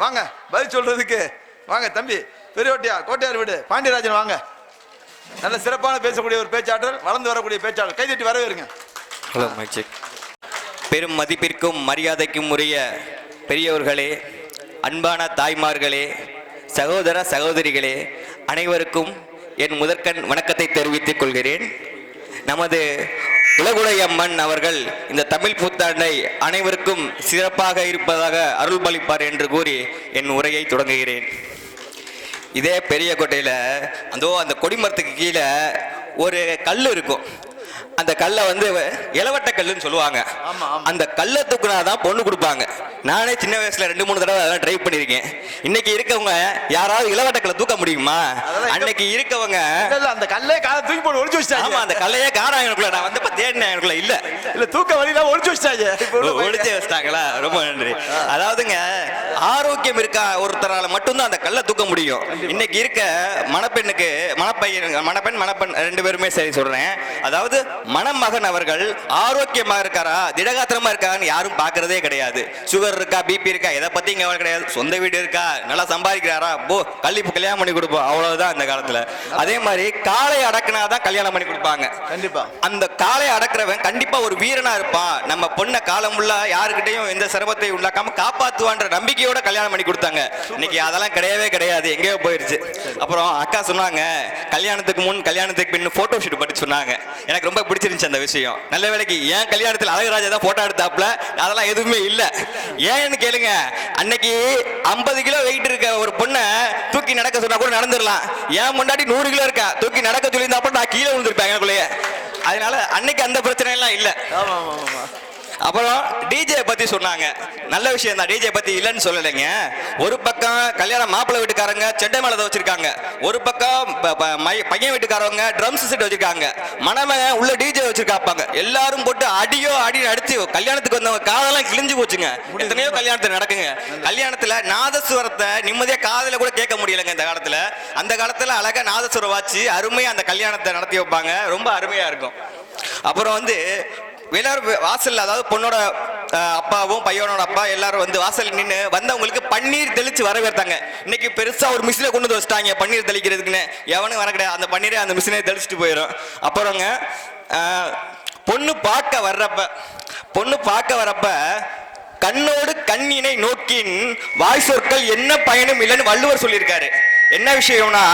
வாங்க பதில் சொல்றதுக்கு. வாங்க தம்பி பெரியவட்டியா கோட்டையார் வீடு பாண்டியராஜன் வாங்க. நல்ல சிறப்பான பேசக்கூடிய ஒரு பேச்சாற்றல் வளர்ந்து வரக்கூடிய பேச்சாளர். கைதட்டி வரவேறுங்க. ஹலோ மைக் செக் பெரும் மதிப்பிற்கும் மரியாதைக்கும் உரிய பெரியவர்களே அன்பான தாய்மார்களே சகோதர சகோதரிகளே அனைவருக்கும் என் முதற்கண் வணக்கத்தை தெரிவித்துக் கொள்கிறேன். நமது உலகுடையம்மன் அவர்கள் இந்த தமிழ் புத்தாண்டை அனைவருக்கும் சிறப்பாக இருப்பதாக அருள்பளிப்பார் என்று கூறி என் உரையை தொடங்குகிறேன். இதே பெரிய கோட்டையில் அந்த அந்த கொடிமரத்துக்கு கீழே ஒரு கல் இருக்கும். அந்த கல்லை வந்து இளவட்ட கல்லுன்னு சொல்லுவாங்க. ஆமா, ஆமா. அந்த கல்லை தூக்குனாதான் பொண்ணு கொடுப்பாங்க. நானே சின்ன வயசுல ரெண்டு மூணு தடவை அதெல்லாம் ட்ரை பண்ணியிருக்கேன் இன்னைக்கு இருக்கவங்க யாராவது இளவட்ட கல்லை தூக்க முடியுமா? அன்னைக்கு இருக்கவங்க அந்த கல்லே காலை தூக்கி போட்டு ஒளிச்சு ஆமா வச்சிட்டாங்க அந்த கல்லையே காரம் எனக்குள்ள நான் வந்தப்ப தேடினேன் எனக்குள்ள இல்ல. இல்ல தூக்க வழியில உள்ள போய்- ஒழிச்சு வச்சிட்டாங்களா? ரொம்ப நன்றி. அதாவதுங்க ஆரோக்கியம் இருக்கா ஒருத்தரால மட்டும்தான் அந்த கல்லை தூக்க முடியும். இன்னைக்கு இருக்க மணப்பெண்ணுக்கு மணப்பையன் மணப்பெண் மணப்பெண் ரெண்டு பேருமே சரி சொல்றேன். அதாவது மணமகன் அவர்கள் ஆரோக்கியமா இருக்காரா திடகாத்திரமா இருக்கான்னு யாரும் பார்க்கறதே கிடையாது. சுகர் இருக்கா பிபி இருக்கா எதை பத்தி இங்க கிடையாது. சொந்த வீடு இருக்கா நல்லா சம்பாதிக்கிறாரா போ கல்வி கல்யாணம் பண்ணி கொடுப்போம் அவ்வளவுதான் அந்த காலத்துல. அதே மாதிரி காலை அடக்குனாதான் கல்யாணம் பண்ணி கொடுப்பாங்க. கண்டிப்பா. அந்த காலை அடக்குறவன் கண்டிப்பா ஒரு வீரனா இருப்பான். நம்ம பொண்ணை காலம் உள்ள யாருக்கிட்டையும் எந்த சிரமத்தை உண்டாக்காம காப்பாத்துவான்ற நம்பிக்கையோட கல்யாணம் பண்ணி கொடுத்தாங்க. இன்னைக்கு அதெல்லாம் கிடையவே கிடையாது. எங்கேயோ போயிருச்சு. அப்புறம் அக்கா சொன்னாங்க கல்யாணத்துக்கு முன் கல்யாணத்துக்கு பின் போட்டோ ஷூட் பற்றி சொன்னாங்க. எனக்கு ரொம்ப பிடிச்சிருந்துச்சு அந்த விஷயம். நல்ல வேலைக்கு ஏன் கல்யாணத்தில் அழகராஜா தான் போட்டோ எடுத்தாப்புல. அதெல்லாம் எதுவுமே இல்லை. ஏன்னு கேளுங்க. அன்னைக்கு ஐம்பது கிலோ வெயிட் இருக்க ஒரு பொண்ணை தூக்கி நடக்க சொன்னா கூட நடந்துடலாம். ஏன் முன்னாடி நூறு கிலோ இருக்கா? தூக்கி நடக்க சொல்லியிருந்தாப்ப நான் கீழே விழுந்திருப்பேன் எனக்குள்ளேயே. அதனால அன்னைக்கு அந்த பிரச்சனை எல்லாம் இல்லை. ஆமா ஆமா ஆமா அப்புறம் டிஜே பத்தி சொன்னாங்க. நல்ல விஷயம் தான் டிஜே பத்தி இல்லைன்னு சொல்லலைங்க. ஒரு பக்கம் கல்யாணம் மாப்பிள்ளை வீட்டுக்காரங்க செட்டை மேலே வச்சிருக்காங்க. ஒரு பக்கம் மை- பையன் வீட்டுக்காரவங்க ட்ரம்ஸ் செட் வச்சிருக்காங்க. மணமக உள்ள டிஜே வச்சிருக்காப்பாங்க. எல்லாரும் போட்டு அடியோ அடி அடிச்சு கல்யாணத்துக்கு வந்தவங்க காதெல்லாம் கிழிஞ்சு போச்சுங்க. எத்தனையோ கல்யாணத்தில் நடக்குங்க. கல்யாணத்துல நாதஸ்வரத்தை நிம்மதியா காதல கூட கேட்க முடியலங்க இந்த காலத்துல. அந்த காலத்துல அழகா நாதஸ்வரம் வாச்சு அருமையா அந்த கல்யாணத்தை நடத்தி வைப்பாங்க. ரொம்ப அருமையா இருக்கும். அப்புறம் வந்து எல்லாரும் வாசல் அதாவது பொண்ணோட அப்பாவும் பையனோட அப்பா எல்லாரும் வந்து வாசல் நின்று வந்தவங்களுக்கு பன்னீர் தெளிச்சு வரவேற்றாங்க. இன்னைக்கு பெருசா ஒரு மிஷினை கொண்டு வந்து வச்சிட்டாங்க பன்னீர் தெளிக்கிறதுக்குன்னு. எவனும் வர கிடையாது. அந்த பன்னீரை அந்த மிஷினே தெளிச்சுட்டு போயிடும் அப்புறங்க பொண்ணு பார்க்க வர்றப்ப பொண்ணு பார்க்க வரப்ப கண்ணோடு கண்ணினை நோக்கின் வாய் சொற்கள் என்ன பயனும் இல்லைன்னு வள்ளுவர் சொல்லியிருக்காரு. என்ன விஷயம்னா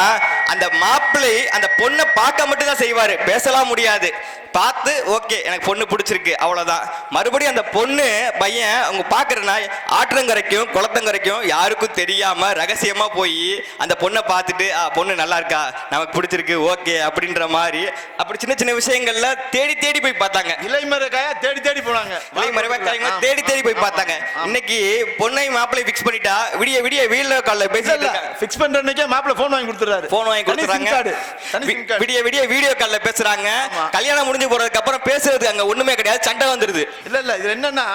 அந்த மாப்பிள்ளை அந்த பொண்ணை பார்க்க மட்டும் தான் செய்வாரு. பேசலாம் முடியாது. பார்த்து ஓகே எனக்கு பொண்ணு பிடிச்சிருக்கு அவ்வளவுதான். மறுபடியும் அந்த பொண்ணு பையன் அவங்க பார்க்கறனா ஆற்றங்கரைக்கும் குளத்தங்கரைக்கும் யாருக்கும் தெரியாம ரகசியமா போய் அந்த பொண்ணை பார்த்துட்டு ஆ பொண்ணு நல்லா இருக்கா? நமக்கு பிடிச்சிருக்கு ஓகே அப்படின்ற மாதிரி அப்படி சின்ன சின்ன விஷயங்கள்ல தேடி தேடி போய் பார்த்தாங்க. இலைமறைக்காயா தேடி தேடி போனாங்க. இலை மறைவாக்காரங்க தேடி தேடி போய் பார்த்தாங்க. இன்னைக்கு பொண்ணை மாப்பிள்ளை ஃபிக்ஸ் பண்ணிட்டா விடிய விடிய வீல்ல கால்ல பேசிட்டு இருக்காங்க. பிக்ஸ் பண்ற அன்னைக்கே மாப்பிள்ள போன் வாங்கி கொடுத்துறாரு போன் வாங்கி கொடுத்துறாங்க. விடிய விடிய வீடியோ கால்ல பேசுறாங்க. கல்யாணம் முடிஞ்சு போறதுக்கு அப்புறம் பேசுறதுக்கு அங்க ஒண்ணுமே கிடையாது. சண்டை வந்துருது. இல்ல இல்ல இது என்னன்னா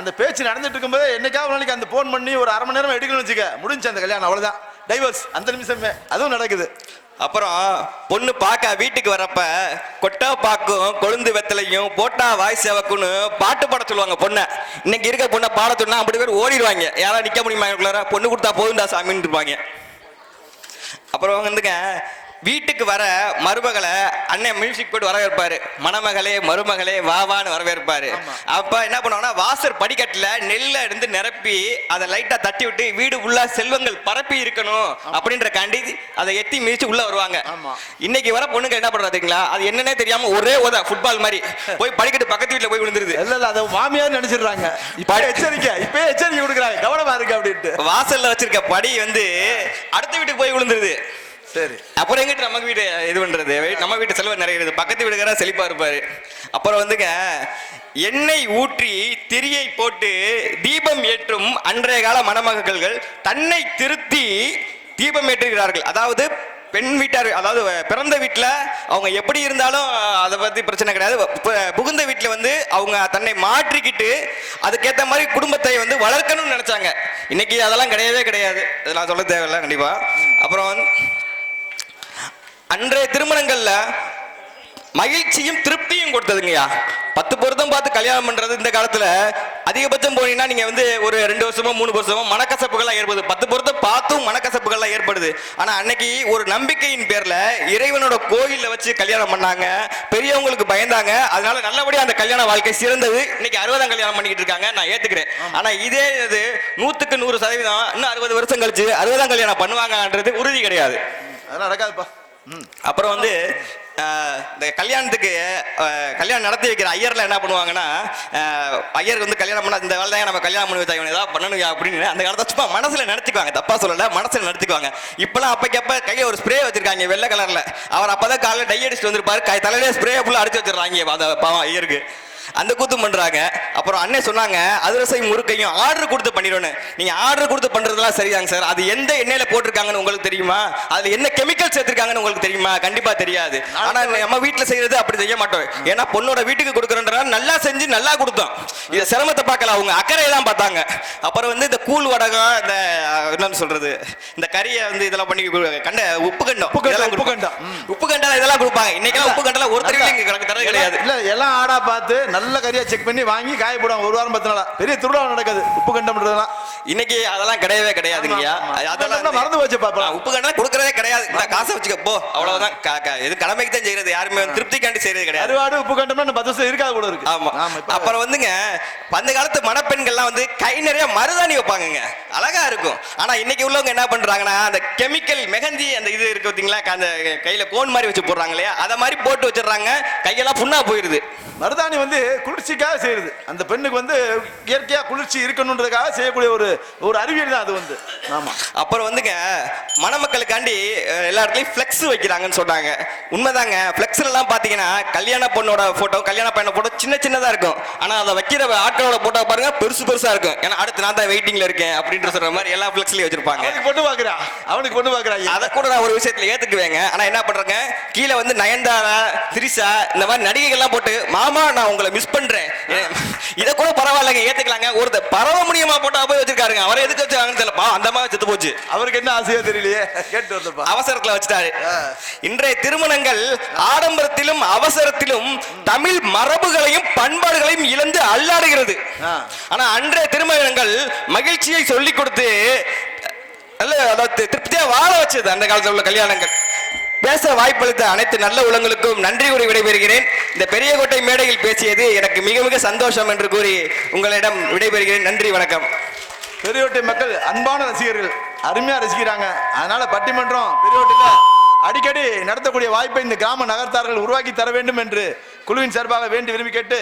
அந்த பேச்சு நடந்துட்டு இருக்கும்போது என்னைக்காவது நாளைக்கு அந்த போன் பண்ணி ஒரு அரை மணி நேரம் எடுக்கணும்னு வச்சுக்க. முடிஞ்சு அந்த கல்யாணம் அவ்வளவுதான். டைவர்ஸ் அந்த நிமிஷமே அதுவும் நடக்குது. அப்புறம் பொண்ணு பார்க்க வீட்டுக்கு வரப்ப கொட்டா பாக்கும் கொழுந்து வெத்தலையும் போட்டா வாய் சேவக்குன்னு பாட்டு பாட சொல்லுவாங்க பொண்ணை. இன்னைக்கு இருக்க பொண்ணை பாட சொன்னா அப்படி பேர் ஓடிடுவாங்க. யாராவது நிக்க முடியுமா பொண்ணு கொடுத்தா போதுண்டா சாமின்னு இருப்பாங்க அப்புறம் வந்துங்க வீட்டுக்கு வர மருமகளை அண்ணன் மியூசிக் போட்டு வரவேற்பாரு. மணமகளே மருமகளே வா வான்னு வரவேற்பாரு. அப்ப என்ன பண்ணுவாங்கன்னா வாசர் படிக்கட்டுல நெல்ல இருந்து நிரப்பி அதை லைட்டா தட்டி விட்டு வீடு உள்ள செல்வங்கள் பரப்பி இருக்கணும் அப்படின்ற காண்டி அதை எத்தி மிதிச்சு உள்ள வருவாங்க. இன்னைக்கு வர பொண்ணுங்க என்ன பண்றாதுங்களா அது என்னன்னே தெரியாம ஒரே உத ஃபுட்பால் மாதிரி. போய் படிக்கட்டு பக்கத்து வீட்டுல போய் விழுந்துருது. இல்ல இல்ல அதை மாமியார் நினைச்சிடுறாங்க. இப்ப எச்சரிக்கை இப்ப எச்சரிக்கை கொடுக்குறாங்க. கவனமா இருக்கு அப்படின்ட்டு. வாசல்ல வச்சிருக்க படி வந்து அடுத்த வீட்டுக்கு போய் விழுந்துருது. சரி. அப்புறம் எங்கிட்ட நமக்கு வீடு இது பண்றது? நம்ம வீட்டு செலவு நிறைய பக்கத்து வீடுக்காரா செழிப்பா இருப்பாரு. அப்புறம் வந்துங்க எண்ணெய் ஊற்றி திரியை போட்டு தீபம் ஏற்றும் அன்றைய கால மணமகள்கள் தன்னை திருத்தி தீபம் ஏற்றுகிறார்கள். அதாவது பெண் வீட்டார் அதாவது பிறந்த வீட்டில் அவங்க எப்படி இருந்தாலும் அதை பற்றி பிரச்சனை கிடையாது. புகுந்த வீட்டில் வந்து அவங்க தன்னை மாற்றிக்கிட்டு அதுக்கேற்ற மாதிரி குடும்பத்தை வந்து வளர்க்கணும்னு நினச்சாங்க. இன்னைக்கு அதெல்லாம் கிடையவே கிடையாது. இதெல்லாம் சொல்ல தேவையில்லை கண்டிப்பாக அப்புறம் வந்து அன்றைய திருமணங்கள்ல மகிழ்ச்சியும் திருப்தியும் கொடுத்ததுங்கய்யா. பத்து பொருத்தம் பார்த்து கல்யாணம் பண்றது இந்த காலத்துல அதிகபட்சம் போனீங்கன்னா நீங்க வந்து ஒரு ரெண்டு வருஷமோ மூணு வருஷமோ மனக்கசப்புகள்லாம் ஏற்படுது. பத்து பொருத்தம் பார்த்தும் மனக்கசப்புகள்லாம் ஏற்படுது. ஆனா அன்னைக்கு ஒரு நம்பிக்கையின் பேர்ல இறைவனோட கோயில்ல வச்சு கல்யாணம் பண்ணாங்க. பெரியவங்களுக்கு பயந்தாங்க. அதனால நல்லபடியா அந்த கல்யாண வாழ்க்கை சிறந்தது. இன்னைக்கு அறுபதாம் கல்யாணம் பண்ணிக்கிட்டு இருக்காங்க. நான் ஏத்துக்கிறேன். ஆனா இதே இது நூத்துக்கு நூறு சதவீதம் இன்னும் அறுபது வருஷம் கழிச்சு அறுபதாம் கல்யாணம் பண்ணுவாங்கன்றது உறுதி கிடையாது. அதெல்லாம் நடக்காதுப்பா. அப்புறம் வந்து இந்த கல்யாணத்துக்கு கல்யாணம் நடத்தி வைக்கிற ஐயரில் என்ன பண்ணுவாங்கன்னா ஐயர் வந்து கல்யாணம் பண்ண இந்த வேலை தான் நம்ம கல்யாணம் பண்ணி வச்சா ஏதாவது பண்ணணும் அப்படின்னு அந்த காலத்தை சும்மா மனசில் நடத்திக்குவாங்க தப்பாக சொல்லல மனசில் நடத்திக்குவாங்க இப்போலாம் அப்பக்கப்ப கையில் ஒரு ஸ்ப்ரே வச்சிருக்காங்க வெள்ளை கலரில் அவர் அப்பதான் காலையில் டை அடிச்சுட்டு வந்திருப்பாரு கை தலையிலே ஸ்ப்ரே ஃபுல்லாக அடிச்சு வச்சிடறாங்க அந்த பாவம் ஐயருக்கு. அந்த கூத்து பண்றாங்க. அப்புறம் அண்ணே சொன்னாங்க அதிரசை முறுக்கையும் ஆர்டர் கொடுத்து பண்ணிடணும் நீங்க ஆர்டர் கொடுத்து பண்றதெல்லாம் சரிதாங்க சார். அது எந்த எண்ணெயில போட்டிருக்காங்கன்னு உங்களுக்கு தெரியுமா? அதுல என்ன கெமிக்கல் சேர்த்திருக்காங்கன்னு உங்களுக்கு தெரியுமா? கண்டிப்பா தெரியாது. ஆனா நம்ம வீட்டுல செய்யறது அப்படி செய்ய மாட்டோம். ஏன்னா பொண்ணோட வீட்டுக்கு கொடுக்குறோன்றா நல்லா செஞ்சு நல்லா கொடுத்தோம். இத சிரமத்தை பார்க்கல அவங்க. அக்கறையை தான் பார்த்தாங்க. அப்புறம் வந்து இந்த கூழ் வடகம் இந்த என்னன்னு சொல்றது? இந்த கறியை வந்து இதெல்லாம் பண்ணி கண்ட உப்பு கண்டம் உப்பு கண்டம், உப்பு. கண்டம். இதெல்லாம் கொடுப்பாங்க. இன்னைக்கெல்லாம் உப்பு கண்டல ஒரு கிடையாது. இல்ல எல்லாம் ஆடா பார்த்து நல்ல கறியா செக் பண்ணி வாங்கி காய போடுவாங்க. ஒரு வாரம் பத்து நாளா. பெரிய திருவிழா நடக்குது. உப்பு கண்டம்ன்றதெல்லாம் இன்னைக்கு அதெல்லாம் கிடையவே கிடையாதுங்கய்யா. அதெல்லாம் மறந்து போச்சு பாப்பா. ஆ, உப்பு கண்டெல்லாம் கொடுக்கறதே கிடையாது. இந்த காசை வச்சுக்க போ. அவ்வளவுதான். இது கடமைக்கு தான் செய்யறது. யாருமே வந்து திருப்திக்காண்டி செய்யறது கிடையாது. அறுவாடு உப்பு கண்டம்னா பத்து வருஷம் இருக்காது கூட இருக்கு. ஆமா. அப்புறம் வந்துங்க அந்த காலத்து மணப்பெண்கள்லாம் வந்து கை நிறைய மருதாணி வைப்பாங்கங்க. அழகா இருக்கும். ஆனா இன்னைக்கு உள்ளவங்க என்ன பண்றாங்கன்னா அந்த கெமிக்கல் மெகந்தி அந்த இது இருக்கு பாத்தீங்களா? அந்த கையில கோன் மாதிரி வச்சு போடுறாங்க இல்லையா? அத மாதிரி போட்டு வச்சிடுறாங்க. கையெல்லாம் புண்ணா போயிருது. மருதாணி வந்து குளிர்ச்சிக்காக செய்யுது. அந்த பெண்ணுக்கு வந்து இயற்கையா குளிர்ச்சி இருக்கணுன்றதுக்காக செய்யக்கூடிய ஒரு ஒரு அறிவியல் தான் அது வந்து. ஆமா. அப்புறம் வந்துங்க மணமக்களுக்காண்டி எல்லா இடத்துலயும் ஃப்ளெக்ஸ் வைக்கிறாங்கன்னு சொன்னாங்க உண்மைதாங்க ஃப்ளெக்ஸ்ல எல்லாம் பாத்தீங்கன்னா கல்யாண பொண்ணோட போட்டோ கல்யாண பையனோட போட்டோ சின்ன சின்னதா இருக்கும். ஆனா அதை வைக்கிற ஆட்களோட போட்டோ பாருங்க பெருசு பெருசா இருக்கும். ஏன்னா அடுத்து நான் தான் வெயிட்டிங்ல இருக்கேன் அப்படின்ற சொல்ற மாதிரி எல்லா ஃப்ளெக்ஸ்லயும் வச்சிருப்பாங்க. பொண்ணு பாக்குறா. அவனுக்கு பொண்ணு பாக்குறா அதை கூட நான் ஒரு விஷயத்துல ஏத்துக்குவேங்க. ஆனா என்ன பண்றேங்க கீழே வந்து நயன்தாரா திரிஷா இந்த மாதிரி நடிகைகள்லாம் போட்டு மாமா நான் உங்களை மிஸ் பண்றேன். இதை கூட பரவாயில்லைங்க ஏத்துக்கலாங்க. ஒருத்தர் பரவ முடியுமா போட்டோ போய் வச்சிருக்காருங்க. அவரை எதுக்கு வச்சாங்கன்னு தெரியல. அந்த மாதிரி செத்து போச்சு. அவருக்கு என்ன ஆசையோ தெரியலையே. கேட்டு வந்தப்பா அவசரத்துல வச்சுட்டாரு. இன்றைய திருமணங்கள் ஆடம்பரத்திலும் அவசரத்திலும் தமிழ் மரபுகளையும் பண்பாடுகளையும் இழந்து அல்லாடுகிறது. ஆனா அன்றைய திருமணங்கள் மகிழ்ச்சியை சொல்லிக் கொடுத்து நல்ல அதாவது திருப்தியா வாழ வச்சது அந்த காலத்துல உள்ள கல்யாணங்கள். பேச வாய்ப்பளித்த அனைத்து நல்ல உள்ளங்களுக்கும் நன்றி கூறி விடைபெறுகிறேன். இந்த பெரியகோட்டை மேடையில் பேசியது எனக்கு மிக மிக சந்தோஷம் என்று கூறி உங்களிடம் விடைபெறுகிறேன். நன்றி வணக்கம். பெரியோட்டை மக்கள் அன்பான ரசிகர்கள் அருமையா ரசிக்கிறாங்க. அதனால பட்டிமன்றம் பெரியோட்டில அடிக்கடி நடத்தக்கூடிய வாய்ப்பை இந்த கிராம நகர்த்தார்கள் உருவாக்கி தர வேண்டும் என்று குழுவின் சார்பாக வேண்டி விரும்பி கேட்டு